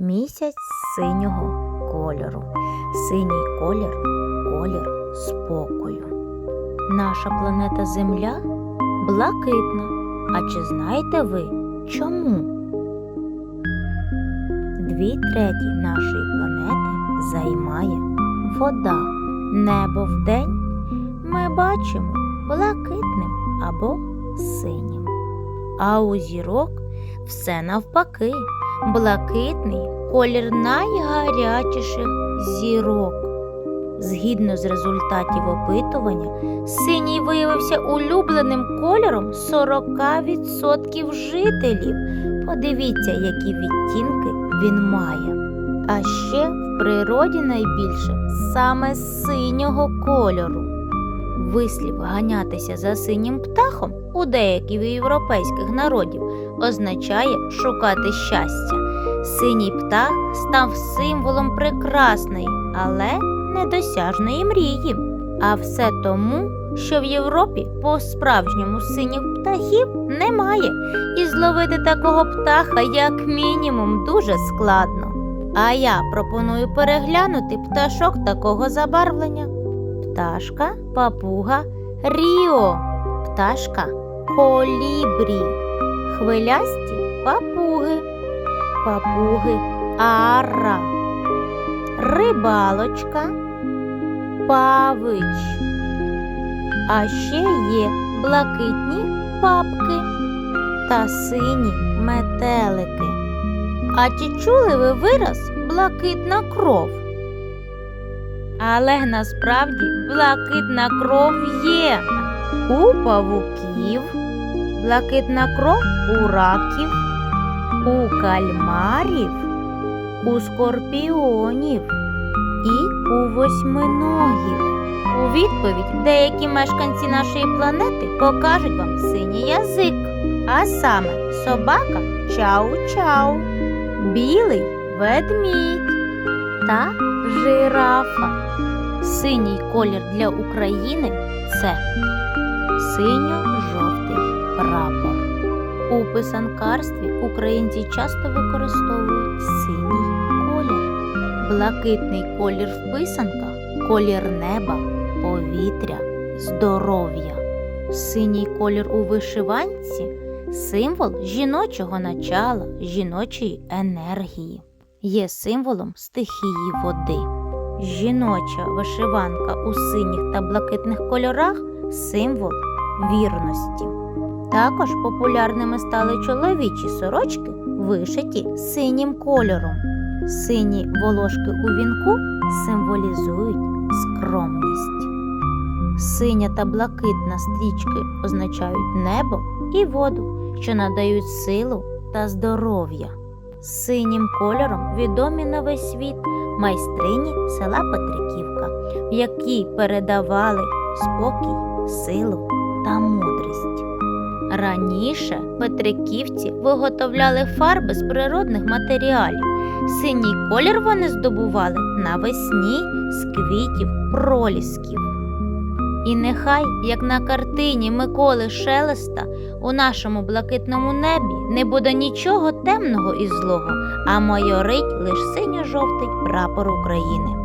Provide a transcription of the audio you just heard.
Місяць синього кольору. Синій колір колір спокою. Наша планета Земля блакитна. А чи знаєте ви чому? Дві треті нашої планети займає вода. Небо вдень ми бачимо блакитним або синім. А у зірок все навпаки. Блакитний колір найгарячіших зірок. Згідно з результатів опитування, синій виявився улюбленим кольором 40% жителів. Подивіться, які відтінки він має. А ще в природі найбільше саме синього кольору. Вислів ганятися за синім птахом у деяких європейських народів означає шукати щастя. Синій птах став символом прекрасної, але недосяжної мрії. А все тому, що в Європі по-справжньому синіх птахів немає, і зловити такого птаха як мінімум дуже складно. А я пропоную переглянути пташок такого забарвлення. Пташка, папуга, ріо, пташка колібрі, хвилясті папуги, папуги ара, рибалочка, павич. А ще є блакитні папки та сині метелики. А чи чули ви вираз блакитна кров? Але насправді блакитна кров є у павуків, блакитна кров у раків, у кальмарів, у скорпіонів і у восьминогів. У відповідь деякі мешканці нашої планети покажуть вам синій язик, а саме собака чау-чау, білий ведмідь та жирафа. Синій колір для України це синьо-жовтий прапор. У писанкарстві українці часто використовують синій колір. Блакитний колір в писанках колір неба, повітря, здоров'я. Синій колір у вишиванці символ жіночого начала, жіночої енергії. Є символом стихії води. Жіноча вишиванка у синіх та блакитних кольорах символ вірності. Також популярними стали чоловічі сорочки, вишиті синім кольором. Сині волошки у вінку символізують скромність. Синя та блакитна стрічки означають небо і воду, що надають силу та здоров'я. Синім кольором відомі на весь світ майстрині села Петриківка, в якій передавали спокій, силу та мудрість. Раніше петриківці виготовляли фарби з природних матеріалів. Синій колір вони здобували навесні з квітів пролісків. І нехай, як на картині Миколи Шелеста, у нашому блакитному небі не буде нічого темного і злого, а майорить лиш синьо-жовтий прапор України.